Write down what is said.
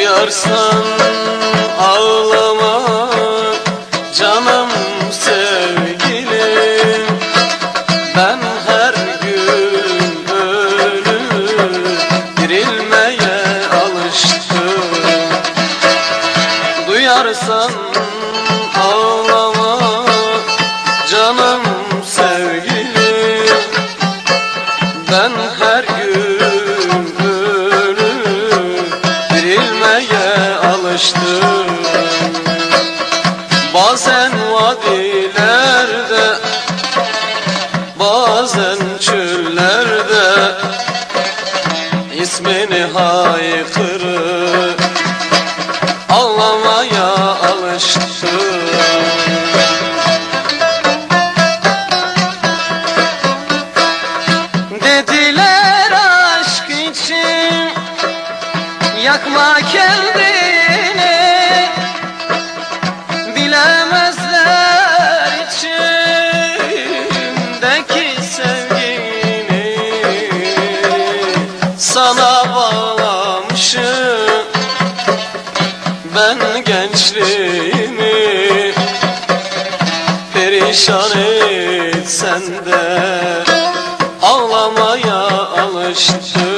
Duyarsan ağlama canım sevgilim. Ben her gün ölür dirilmeye alıştım. Duyarsan ağlama canım sevgilim. Ben dirilmeye alıştım Bazen vadilerde Bazen çöllerde ismini haykırır Ağlamaya alıştım Dediler Yakma kendini. Bilemezler içindeki sevgini. Sana bağlamışım Ben gençliğimi. Perişan etsen de Ağlamaya alıştım